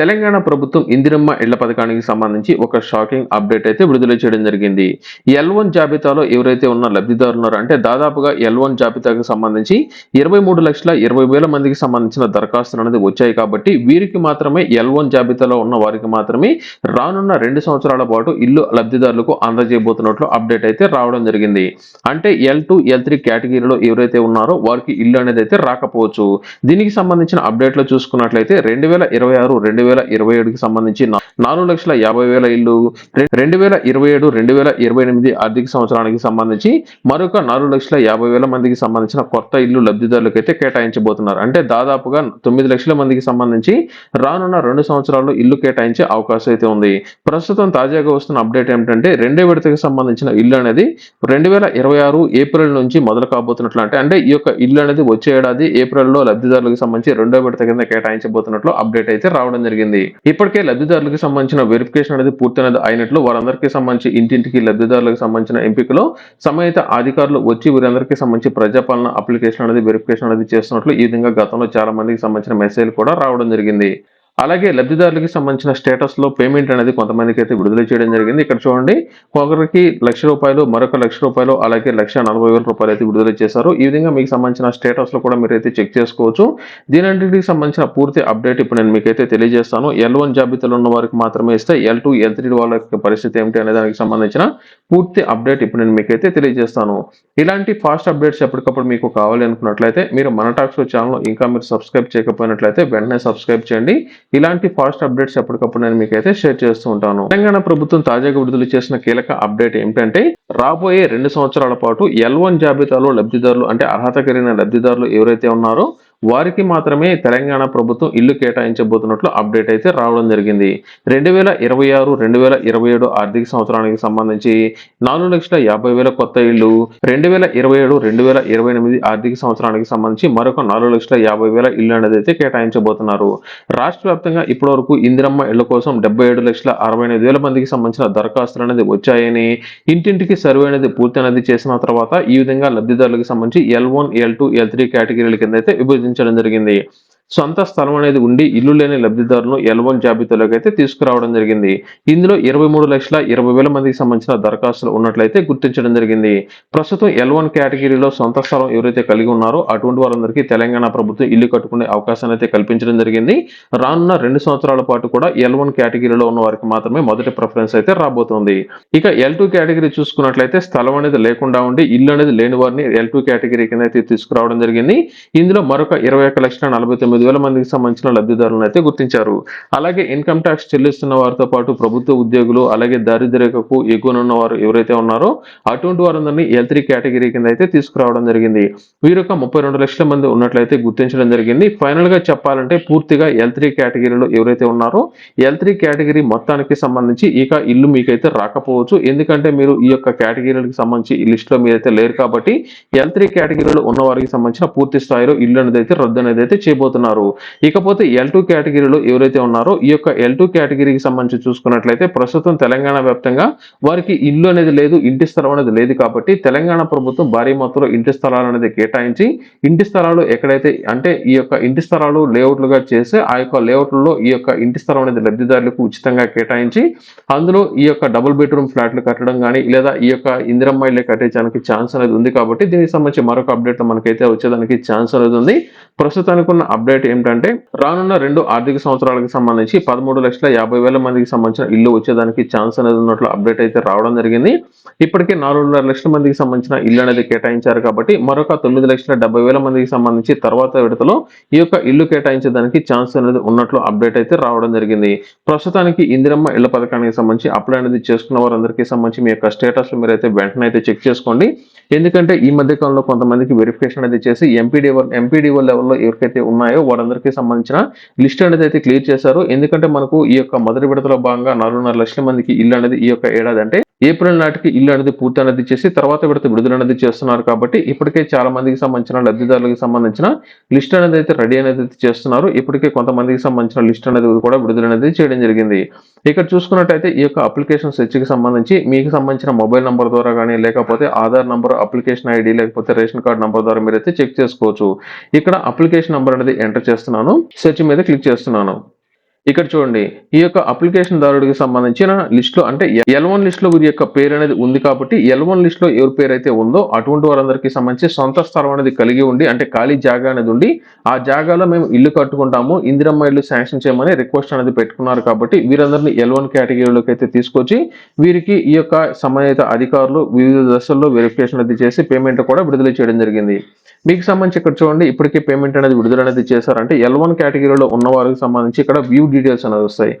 తెలంగాణ ప్రభుత్వం ఇందిరమ్మ ఇళ్ళ పథకానికి సంబంధించి ఒక షాకింగ్ అప్డేట్ అయితే విడుదల చేయడం జరిగింది. ఎల్ వన్ జాబితాలో ఎవరైతే ఉన్న లబ్ధిదారులు ఉన్నారో అంటే దాదాపుగా ఎల్ వన్ జాబితాకు సంబంధించి ఇరవై మూడు లక్షల ఇరవై వేల మందికి సంబంధించిన దరఖాస్తులు అనేది వచ్చాయి కాబట్టి వీరికి మాత్రమే ఎల్ వన్ జాబితాలో ఉన్న వారికి మాత్రమే రానున్న రెండు సంవత్సరాల పాటు ఇల్లు లబ్ధిదారులకు అందజేయబోతున్నట్లు అప్డేట్ అయితే రావడం జరిగింది. అంటే ఎల్ టూ ఎల్ త్రీ కేటగిరీలో ఎవరైతే ఉన్నారో వారికి ఇల్లు అనేది అయితే రాకపోవచ్చు. దీనికి సంబంధించిన అప్డేట్లో చూసుకున్నట్లయితే రెండు వేల ఇరవై ఆరు రెండు వేల ఇరవై ఏడుకి సంబంధించి నాలుగు లక్షల యాభై వేల ఇల్లు రెండు వేల ఇరవై ఏడు రెండు వేల ఇరవై ఎనిమిది ఆర్థిక సంవత్సరానికి సంబంధించి మరొక నాలుగు లక్షల యాభై వేల మందికి సంబంధించిన కొత్త ఇల్లు లబ్ధిదారులకు అయితే కేటాయించబోతున్నారు. అంటే దాదాపుగా తొమ్మిది లక్షల మందికి సంబంధించి రానున్న రెండు సంవత్సరాల్లో ఇల్లు కేటాయించే అవకాశం అయితే ఉంది. ప్రస్తుతం తాజాగా వస్తున్న అప్డేట్ ఏమిటంటే రెండో విడతకి సంబంధించిన ఇల్లు అనేది రెండు వేల ఇరవై ఆరు ఏప్రిల్ నుంచి మొదలు కాబోతున్నట్లు అంటే అంటే ఈ యొక్క ఇల్లు అనేది వచ్చే ఏడాది ఏప్రిల్లో లబ్ధిదారులకు సంబంధించి రెండో విడత కింద కేటాయించబోతున్నట్లు అప్డేట్ అయితే రావడం జరిగింది. ఇప్పటికే లబ్ధిదారులకు సంబంధించిన వెరిఫికేషన్ అనేది పూర్తయినది అయినట్లు వారందరికీ సంబంధించి ఇంటింటికి లబ్ధిదారులకు సంబంధించిన ఎంపికలో సంబంధిత అధికారులు వచ్చి వీరందరికీ సంబంధించి ప్రజాపాలన అప్లికేషన్ అనేది వెరిఫికేషన్ అనేది చేస్తున్నట్లు ఈ విధంగా గతంలో చాలా మందికి సంబంధించిన మెసేజ్ కూడా రావడం జరిగింది. అలాగే లబ్ధిదారులకి సంబంధించిన స్టేటస్లో పేమెంట్ అనేది కొంతమందికి అయితే విడుదల చేయడం జరిగింది. ఇక్కడ చూడండి ఒకరికి లక్ష రూపాయలు మరొక లక్ష రూపాయలు అలాగే లక్ష నలభై వేల రూపాయలు అయితే విడుదల చేశారు. ఈ విధంగా మీకు సంబంధించిన స్టేటస్లో కూడా మీరు అయితే చెక్ చేసుకోవచ్చు. దీనికి సంబంధించిన పూర్తి అప్డేట్ ఇప్పుడు నేను మీకైతే తెలియజేస్తాను. ఎల్ వన్ జాబితాలో ఉన్న వారికి మాత్రమే ఇస్తే ఎల్ టూ ఎల్ త్రీ వాళ్ళ పరిస్థితి ఏమిటి అనే దానికి సంబంధించిన పూర్తి అప్డేట్ ఇప్పుడు నేను మీకైతే తెలియజేస్తాను. ఇలాంటి ఫాస్ట్ అప్డేట్స్ ఎప్పటికప్పుడు మీకు కావాలి అనుకున్నట్లయితే మీరు మన టాక్స్ ఛానల్ ఇంకా మీరు సబ్స్క్రైబ్ చేయకపోయినట్లయితే వెంటనే సబ్స్క్రైబ్ చేయండి. ఇలాంటి ఫాస్ట్ అప్డేట్స్ ఎప్పటికప్పుడు నేను మీకైతే షేర్ చేస్తూ ఉంటాను. తెలంగాణ ప్రభుత్వం తాజాగా విడుదల చేసిన కీలక అప్డేట్ ఏమిటంటే రాబోయే రెండు సంవత్సరాల పాటు ఎల్ వన్ జాబితాలో లబ్ధిదారులు అంటే అర్హత కలిగిన లబ్ధిదారులు ఎవరైతే ఉన్నారో వారికి మాత్రమే తెలంగాణ ప్రభుత్వం ఇల్లు కేటాయించబోతున్నట్లు అప్డేట్ అయితే రావడం జరిగింది. రెండు వేల ఇరవై ఆరు రెండు వేల ఇరవై ఏడు ఆర్థిక సంవత్సరానికి సంబంధించి నాలుగు లక్షల యాభై వేల కొత్త ఇల్లు రెండు వేల ఇరవై ఏడు రెండు వేల ఇరవై ఎనిమిది ఆర్థిక సంవత్సరానికి సంబంధించి మరొక నాలుగు లక్షల యాభై వేల ఇల్లు అనేది అయితే కేటాయించబోతున్నారు. రాష్ట్ర వ్యాప్తంగా ఇప్పటివరకు ఇందిరమ్మ ఇళ్ళ కోసం డెబ్బై ఏడు లక్షల అరవై ఎనిమిది వేల మందికి సంబంధించిన దరఖాస్తులు అనేది వచ్చాయని ఇంటింటికి సర్వే అనేది పూర్తి అనేది చేసిన తర్వాత ఈ విధంగా లబ్ధిదారులకు సంబంధించి L one L two L three కేటగిరీల కింద అయితే విభజించారు విభజించడం జరిగింది. సొంత స్థలం అనేది ఉండి ఇల్లు లేని లబ్ధిదారులను ఎల్ వన్ జాబితాలోకి అయితే తీసుకురావడం జరిగింది. ఇందులో ఇరవై మూడు లక్షల ఇరవై వేల మందికి సంబంధించిన దరఖాస్తులు ఉన్నట్లయితే గుర్తించడం జరిగింది. ప్రస్తుతం ఎల్ వన్ కేటగిరీలో సొంత స్థలం ఎవరైతే కలిగి ఉన్నారో అటువంటి వారందరికీ తెలంగాణ ప్రభుత్వం ఇల్లు కట్టుకునే అవకాశాన్ని అయితే కల్పించడం జరిగింది. రానున్న రెండు సంవత్సరాల పాటు కూడా ఎల్ వన్ కేటగిరీలో ఉన్న వారికి మాత్రమే మొదటి ప్రిఫరెన్స్ అయితే రాబోతోంది. ఇక ఎల్ టూ కేటగిరీ చూసుకున్నట్లయితే స్థలం అనేది లేకుండా ఉండి ఇల్లు అనేది లేని వారిని ఎల్ టూ కేటగిరీ కింద అయితే తీసుకురావడం జరిగింది. ఇందులో మరొక ఇరవై ఒక్క లక్షల నలభై తొమ్మిది వేల మందికి సంబంధించిన లబ్ధిదారులను అయితే గుర్తించారు. అలాగే ఇన్కమ్ ట్యాక్స్ చెల్లిస్తున్న వారితో పాటు ప్రభుత్వ ఉద్యోగులు అలాగే దారిద్ర్యకు ఎగువనున్న వారు ఎవరైతే ఉన్నారో అటువంటి వారందరినీ ఎల్ త్రీ కేటగిరీ కింద అయితే తీసుకురావడం జరిగింది. వీరొక ముప్పై రెండు లక్షల మంది ఉన్నట్లయితే గుర్తించడం జరిగింది. ఫైనల్గా చెప్పాలంటే పూర్తిగా ఎల్ త్రీ కేటగిరీలో ఎవరైతే ఉన్నారో ఎల్ త్రీ కేటగిరీ మొత్తానికి సంబంధించి ఇక ఇల్లు మీకైతే రాకపోవచ్చు. ఎందుకంటే మీరు ఈ యొక్క కేటగిరీలకు సంబంధించి ఈ లిస్ట్లో మీరైతే లేరు కాబట్టి ఎల్ త్రీ కేటగిరీలో ఉన్న వారికి సంబంధించిన పూర్తి స్థాయిలో ఇల్లు అనేది అయితే రద్దు అనేది అయితే చేయబోతున్నారు. ఇకపోతే ఎల్ టూ కేటగిరీలో ఎవరైతే ఉన్నారో ఈ యొక్క ఎల్ టూ కేటగిరీకి సంబంధించి చూసుకున్నట్లయితే ప్రస్తుతం తెలంగాణ వ్యాప్తంగా వారికి ఇల్లు అనేది లేదు ఇంటి స్థలం అనేది లేదు కాబట్టి తెలంగాణ ప్రభుత్వం భారీ మొత్తంలో ఇంటి స్థలాలు అనేది కేటాయించి ఇంటి స్థలాలు ఎక్కడైతే అంటే ఈ యొక్క ఇంటి స్థలాలు లేఅవుట్లుగా చేసి ఆ యొక్క లేఅవుట్లలో ఈ యొక్క ఇంటి స్థలం అనేది లబ్ధిదారులకు ఉచితంగా కేటాయించి అందులో ఈ యొక్క డబుల్ బెడ్రూమ్ ఫ్లాట్లు కట్టడం కానీ లేదా ఈ యొక్క ఇందిరమ్మ ఇల్లు కట్టించడానికి ఛాన్స్ అనేది ఉంది కాబట్టి దీనికి సంబంధించి మరొక అప్డేట్ మనకైతే వచ్చేదానికి ఛాన్స్ అనేది ఉంది. ప్రస్తుతానికి ఉన్న అప్డేట్ ఏమిటంటే రానున్న రెండు ఆర్థిక సంవత్సరాలకు సంబంధించి పదమూడు లక్షల యాభై వేల మందికి సంబంధించిన ఇల్లు వచ్చేదానికి ఛాన్స్ అనేది ఉన్నట్లు అప్డేట్ అయితే రావడం జరిగింది. ఇప్పటికే నాలుగున్నర లక్షల మందికి సంబంధించిన ఇల్లు అనేది కేటాయించారు కాబట్టి మరొక తొమ్మిది లక్షల డెబ్బై వేల మందికి సంబంధించి తర్వాత విడతలో ఈ యొక్క ఇల్లు కేటాయించేదానికి ఛాన్స్ అనేది ఉన్నట్లు అప్డేట్ అయితే రావడం జరిగింది. ప్రస్తుతానికి ఇందిరమ్మ ఇళ్ళ పథకానికి సంబంధించి అప్లై అనేది చేసుకున్న వారందరికీ సంబంధించి మీ యొక్క స్టేటస్ మీరు అయితే వెంటనే అయితే చెక్ చేసుకోండి. ఎందుకంటే ఈ మధ్య కాలంలో కొంతమందికి వెరిఫికేషన్ అనేది చేసి ఎంపీడీఓ ఎంపీడీఓ లెవెల్లో ఎవరికైతే ఉన్నాయో వారందరికీ సంబంధించిన లిస్ట్ అనేది అయితే క్లియర్ చేశారు. ఎందుకంటే మనకు ఈ యొక్క మొదటి విడతలో భాగంగా నాలుగున్నర లక్షల మందికి ఇల్లు అనేది ఈ యొక్క ఏడాది అంటే ఏప్రిల్ నాటికి ఇల్లు అనేది పూర్తి అనేది చేసి తర్వాత విడత విడుదల అనేది చేస్తున్నారు కాబట్టి ఇప్పటికే చాలా మందికి సంబంధించిన లబ్ధిదారులకు సంబంధించిన లిస్ట్ అనేది అయితే రెడీ అనేది అయితే చేస్తున్నారు. ఇప్పటికే కొంతమందికి సంబంధించిన లిస్ట్ అనేది కూడా విడుదల అనేది చేయడం జరిగింది. ఇక్కడ చూసుకున్నట్టయితే ఈ యొక్క అప్లికేషన్ సెర్చ్కి సంబంధించి మీకు సంబంధించిన మొబైల్ నంబర్ ద్వారా కానీ లేకపోతే ఆధార్ నంబర్ అప్లికేషన్ ఐడి లేకపోతే రేషన్ కార్డ్ నంబర్ ద్వారా మీరైతే చెక్ చేసుకోవచ్చు. ఇక్కడ అప్లికేషన్ నంబర్ అనేది ఎంటర్ చేస్తున్నాను. సెర్చ్ మీద క్లిక్ చేస్తున్నాను. ఇక్కడ చూడండి ఈ యొక్క అప్లికేషన్ దారుడికి సంబంధించిన లిస్ట్లో అంటే ఎల్ వన్ లిస్ట్లో వీరి యొక్క పేరు అనేది ఉంది కాబట్టి ఎల్ వన్ లిస్ట్లో ఎవరి పేరు అయితే ఉందో అటువంటి వారందరికీ సంబంధించి సొంత స్థలం అనేది కలిగి ఉండి అంటే ఖాళీ జాగా అనేది ఉండి ఆ జాగాలో మేము ఇల్లు కట్టుకుంటాము ఇందిరమ్మ ఇల్లు శాంక్షన్ చేయమని రిక్వెస్ట్ అనేది పెట్టుకున్నారు కాబట్టి వీరందరినీ ఎల్ వన్ కేటగిరీలోకి అయితే తీసుకొచ్చి వీరికి ఈ యొక్క సంబంధిత అధికారులు వివిధ దశల్లో వెరిఫికేషన్ అది చేసి పేమెంట్ కూడా విడుదల చేయడం జరిగింది. మీకు సంబంధించి ఇక్కడ చూడండి ఇప్పటికే పేమెంట్ అనేది విడుదల అనేది చేశారంటే ఎల్ వన్ కేటగిరీలో ఉన్న వారికి సంబంధించి ఇక్కడ వ్యూ డీటెయిల్స్ అనేది వస్తాయి.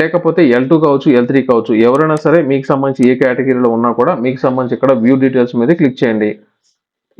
లేకపోతే ఎల్ టూ కావచ్చు ఎల్ త్రీ కావచ్చు ఎవరైనా సరే మీకు సంబంధించి ఏ కేటగిరీలో ఉన్నా కూడా మీకు సంబంధించి ఇక్కడ వ్యూ డీటెయిల్స్ మీద క్లిక్ చేయండి.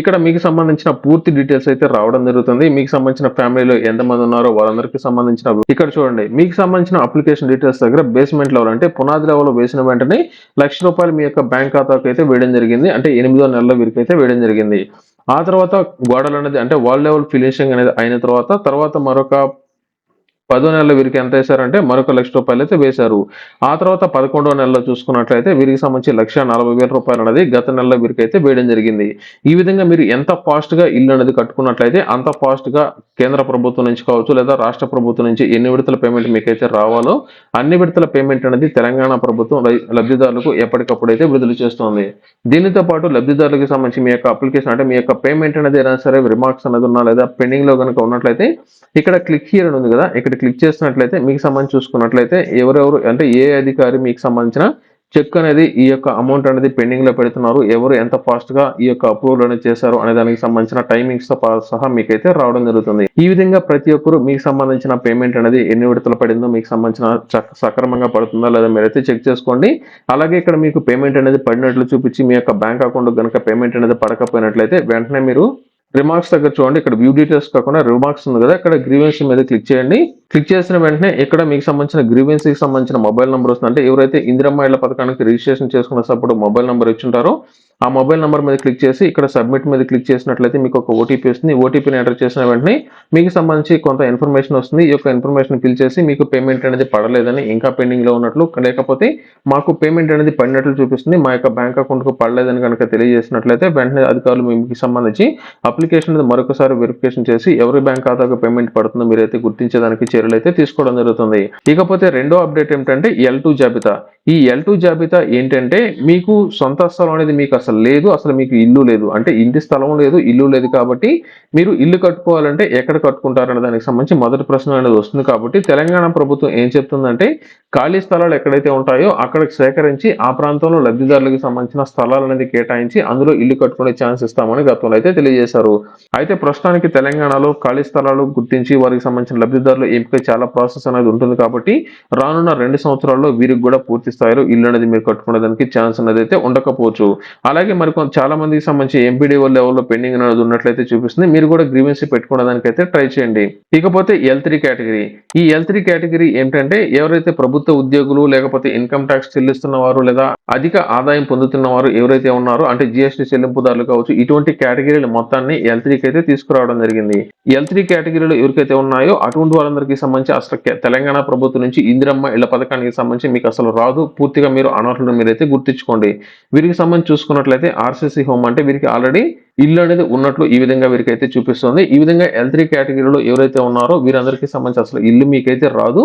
ఇక్కడ మీకు సంబంధించిన పూర్తి డీటెయిల్స్ అయితే రావడం జరుగుతుంది. మీకు సంబంధించిన ఫ్యామిలీలో ఎంతమంది ఉన్నారో వాళ్ళందరికీ సంబంధించిన ఇక్కడ చూడండి మీకు సంబంధించిన అప్లికేషన్ డీటెయిల్స్ దగ్గర బేస్మెంట్ లెవెల్ అంటే పునాది లెవెల్ వేసిన వెంటనే లక్ష రూపాయలు మీ యొక్క బ్యాంక్ ఖాతాకు అయితే వేయడం జరిగింది. అంటే ఎనిమిదో నెలలో వీరికి అయితే వేయడం జరిగింది. ఆ తర్వాత గోడలు అనేది అంటే వాల్ లెవెల్ ఫినిషింగ్ అనేది అయిన తర్వాత తర్వాత మరొక పదో నెలలో వీరికి ఎంత వేశారంటే మరొక లక్ష రూపాయలు అయితే వేశారు. ఆ తర్వాత పదకొండో నెలలో చూసుకున్నట్లయితే వీరికి సంబంధించి లక్ష నలభై వేల రూపాయలు అనేది గత నెలలో వీరికి అయితే వేయడం జరిగింది. ఈ విధంగా మీరు ఎంత ఫాస్ట్గా ఇల్లు అనేది కట్టుకున్నట్లయితే అంత ఫాస్ట్గా కేంద్ర ప్రభుత్వం నుంచి కావచ్చు లేదా రాష్ట్ర ప్రభుత్వం నుంచి ఎన్ని విడతల పేమెంట్ మీకైతే రావాలో అన్ని విడతల పేమెంట్ అనేది తెలంగాణ ప్రభుత్వం లబ్ధిదారులకు ఎప్పటికప్పుడు అయితే విడుదల చేస్తోంది. దీనితో పాటు లబ్ధిదారులకు సంబంధించి మీ యొక్క అప్లికేషన్ అంటే మీ యొక్క పేమెంట్ అనేది ఏదైనా సరే రిమార్క్స్ అనేది ఉన్నా లేదా పెండింగ్లో కనుక ఉన్నట్లయితే ఇక్కడ క్లిక్ హియర్ ఉంది కదా ఇక్కడ క్లిక్ చేసినట్లయితే మీకు సంబంధించి చూసుకున్నట్లయితే ఎవరెవరు అంటే ఏ అధికారి మీకు సంబంధించిన చెక్ అనేది ఈ యొక్క అమౌంట్ అనేది పెండింగ్లో పెడుతున్నారు ఎవరు ఎంత ఫాస్ట్గా ఈ యొక్క అప్రూవల్ అనేది చేశారు అనే దానికి సంబంధించిన టైమింగ్స్తో పా- సహా మీకైతే రావడం జరుగుతుంది. ఈ విధంగా ప్రతి ఒక్కరు మీకు సంబంధించిన పేమెంట్ అనేది ఎన్ని విడతలు పడిందో మీకు సంబంధించిన సక్రమంగా పడుతుందా లేదా మీరైతే చెక్ చేసుకోండి. అలాగే ఇక్కడ మీకు పేమెంట్ అనేది పడినట్లు చూపించి మీ యొక్క బ్యాంక్ అకౌంట్ కనుక పేమెంట్ అనేది పడకపోయినట్లయితే వెంటనే మీరు రిమార్క్స్ దగ్గర చూడండి. ఇక్కడ వ్యూ డీటెయిల్స్ కాకుండా రిమార్క్స్ ఉంది కదా. ఇక్కడ గ్రీవెన్స్ మీద క్లిక్ చేయండి. క్లిక్ చేసిన వెంటనే ఇక్కడ మీకు సంబంధించిన గ్రీవెన్స్కి సంబంధించిన మొబైల్ నెంబర్ వస్తుంది అంటే ఎవరైతే ఇందిరమ్మ ఇళ్ళ పథకానికి రిజిస్ట్రేషన్ చేసుకున్న సపోర్ట్ మొబైల్ నెంబర్ ఇచ్చుంటారో ఆ మొబైల్ నెంబర్ మీద క్లిక్ చేసి ఇక్కడ సబ్మిట్ మీద క్లిక్ చేసినట్లయితే మీకు ఒక ఓటీపీ వస్తుంది. ఓటీపీని ఎంటర్ చేసిన వెంటనే మీకు సంబంధించి కొంత ఇన్ఫర్మేషన్ వస్తుంది. ఈ యొక్క ఇన్ఫర్మేషన్ ఫిల్ చేసి మీకు పేమెంట్ అనేది పడలేదని ఇంకా పెండింగ్లో ఉన్నట్లు లేకపోతే మాకు పేమెంట్ అనేది పడినట్లు చూపిస్తుంది. మా యొక్క బ్యాంక్ అకౌంట్కు పడలేదని కనుక తెలియజేసినట్లయితే వెంటనే అధికారులు మీకు సంబంధించి అప్లికేషన్ అనేది మరొకసారి వెరిఫికేషన్ చేసి ఎవరి బ్యాంక్ ఖాతాకు పేమెంట్ పడుతుందో మీరైతే గుర్తించేదానికి చర్యలు అయితే తీసుకోవడం జరుగుతుంది. ఇకపోతే రెండో అప్డేట్ ఏమిటంటే ఎల్ టూ జాబితా. ఈ ఎల్ టూ జాబితా ఏంటంటే మీకు సొంత స్థలం అనేది మీకు అసలు లేదు అసలు మీకు ఇల్లు లేదు. అంటే ఇంటి స్థలం లేదు ఇల్లు లేదు కాబట్టి మీరు ఇల్లు కట్టుకోవాలంటే ఎక్కడ కట్టుకుంటారనే దానికి సంబంధించి మొదటి ప్రశ్న అనేది వస్తుంది కాబట్టి తెలంగాణ ప్రభుత్వం ఏం చెప్తుందంటే ఖాళీ స్థలాలు ఎక్కడైతే ఉంటాయో అక్కడ సేకరించి ఆ ప్రాంతంలో లబ్ధిదారులకు సంబంధించిన స్థలాలు అనేది కేటాయించి అందులో ఇల్లు కట్టుకునే ఛాన్స్ ఇస్తామని గతంలో అయితే తెలియజేశారు. అయితే ప్రస్తుతానికి తెలంగాణలో ఖాళీ స్థలాలు గుర్తించి వారికి సంబంధించిన లబ్ధిదారుల ఎంపిక చాలా ప్రాసెస్ అనేది ఉంటుంది కాబట్టి రానున్న రెండు సంవత్సరాల్లో వీరికి కూడా పూర్తి స్థాయిలో ఇల్లు అనేది మీరు కట్టుకునేదానికి ఛాన్స్ అనేది అయితే ఉండకపోవచ్చు. అలాగే మరి కొంత చాలా మందికి సంబంధించి ఎంపీడీఓ లెవెల్లో పెండింగ్ అనేది ఉన్నట్లయితే చూపిస్తుంది. మీరు కూడా గ్రీవెన్సీ పెట్టుకోవడానికైతే ట్రై చేయండి. ఇకపోతే ఎల్ త్రీ కేటగిరీ ఈ ఎల్ త్రీ కేటగిరీ ఏంటంటే ఎవరైతే ప్రభుత్వ ఉద్యోగులు లేకపోతే ఇన్కమ్ ట్యాక్స్ చెల్లిస్తున్న వారు లేదా అధిక ఆదాయం పొందుతున్న వారు ఎవరైతే ఉన్నారో అంటే జిఎస్టీ చెల్లింపుదారులు కావచ్చు ఇటువంటి కేటగిరీల మొత్తాన్ని ఎల్ త్రీకి అయితే తీసుకురావడం జరిగింది. ఎల్ త్రీ కేటగిరీలో ఎవరికైతే ఉన్నాయో అటువంటి వాళ్ళందరికీ సంబంధించి అసలు తెలంగాణ ప్రభుత్వం నుంచి ఇందిరమ్మ ఇళ్ళ పథకానికి సంబంధించి మీకు అసలు రాదు. పూర్తిగా మీరు అనర్హులు మీరైతే గుర్తించుకోండి. వీరికి సంబంధించి చూసుకున్న చూసుకున్నట్లయితే ఆర్సీసీ హోమ్ అంటే వీరికి ఆల్రెడీ ఇల్లు అనేది ఉన్నట్లు ఈ విధంగా వీరికైతే చూపిస్తుంది. ఈ విధంగా ఎల్ త్రీ కేటగిరీలో ఎవరైతే ఉన్నారో వీరందరికీ సంబంధించి అసలు ఇల్లు మీకైతే రాదు.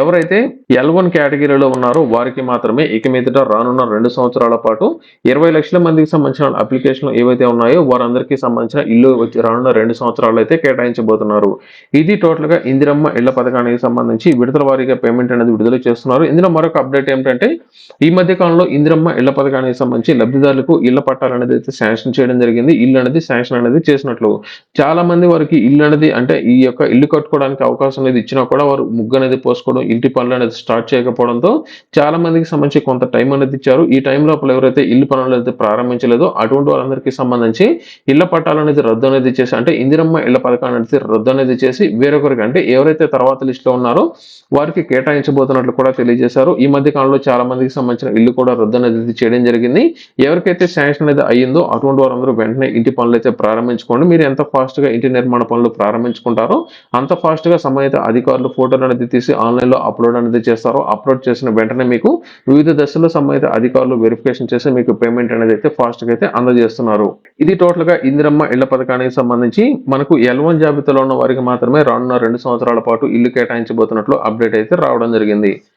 ఎవరైతే ఎల్ వన్ కేటగిరీలో ఉన్నారో వారికి మాత్రమే ఇక మీదట రానున్న రెండు సంవత్సరాల పాటు ఇరవై లక్షల మందికి సంబంధించిన అప్లికేషన్లు ఏవైతే ఉన్నాయో వారందరికీ సంబంధించిన ఇల్లు వచ్చి రానున్న రెండు సంవత్సరాలు అయితే కేటాయించబోతున్నారు. ఇది టోటల్గా ఇందిరమ్మ ఇళ్ళ పథకానికి సంబంధించి విడతల వారీగా పేమెంట్ అనేది విడుదల చేస్తున్నారు. ఇందులో మరొక అప్డేట్ ఏమిటంటే ఈ మధ్య కాలంలో ఇందిరమ్మ ఇళ్ళ పథకానికి సంబంధించి లబ్ధిదారులకు ఇళ్ళ పట్టాలు అనేది అయితే శాంక్షన్ చేయడం జరిగింది. ఇల్లు అనేది శాంక్షన్ అనేది చేసినట్లు. చాలా మంది వారికి ఇల్లు అనేది అంటే ఈ యొక్క ఇల్లు కట్టుకోవడానికి అవకాశం అనేది ఇచ్చినా కూడా వారు ముగ్గు అనేది పోసుకోవడం ఇంటి పనులు అనేది స్టార్ట్ చేయకపోవడంతో చాలా మందికి సంబంధించి కొంత టైం అనేది ఇచ్చారు. ఈ టైం లోపల ఎవరైతే ఇల్లు పనులు అయితే ప్రారంభించలేదో అటువంటి వారందరికీ సంబంధించి ఇళ్ళ పట్టాలు అనేది రద్దు అనేది చేసి అంటే ఇందిరమ్మ ఇళ్ళ పథకాన్ని అనేది రద్దు అనేది చేసి వేరొకరికి అంటే ఎవరైతే తర్వాత లిస్ట్లో ఉన్నారో వారికి కేటాయించబోతున్నట్లు కూడా తెలియజేశారు. ఈ మధ్య కాలంలో చాలా మందికి సంబంధించిన ఇల్లు కూడా రద్దు అనేది చేయడం జరిగింది. ఎవరికైతే శాంక్షన్ అనేది అయ్యిందో అటువంటి వారందరూ వెంటనే ఇంటి పనులు అయితే ప్రారంభించుకోండి. మీరు ఎంత ఫాస్ట్గా ఇంటి నిర్మాణ పనులు ప్రారంభించుకుంటారో అంత ఫాస్ట్గా సంబంధిత అధికారులు ఫోటోలు అనేది తీసి ఆన్లైన్లో అప్లోడ్ అనేది చేస్తారో అప్లోడ్ చేసిన వెంటనే మీకు వివిధ దశల్లో సంబంధిత అధికారులు వెరిఫికేషన్ చేసి మీకు పేమెంట్ అనేది అయితే ఫాస్ట్గా అయితే అందజేస్తున్నారు. ఇది టోటల్గా ఇందిరమ్మ ఇళ్ళ పథకానికి సంబంధించి మనకు ఎల్ వన్ జాబితాలో ఉన్న వారికి మాత్రమే రానున్న రెండు సంవత్సరాల పాటు ఇల్లు కేటాయించబోతున్నట్లు అప్డేట్ అయితే రావడం జరిగింది.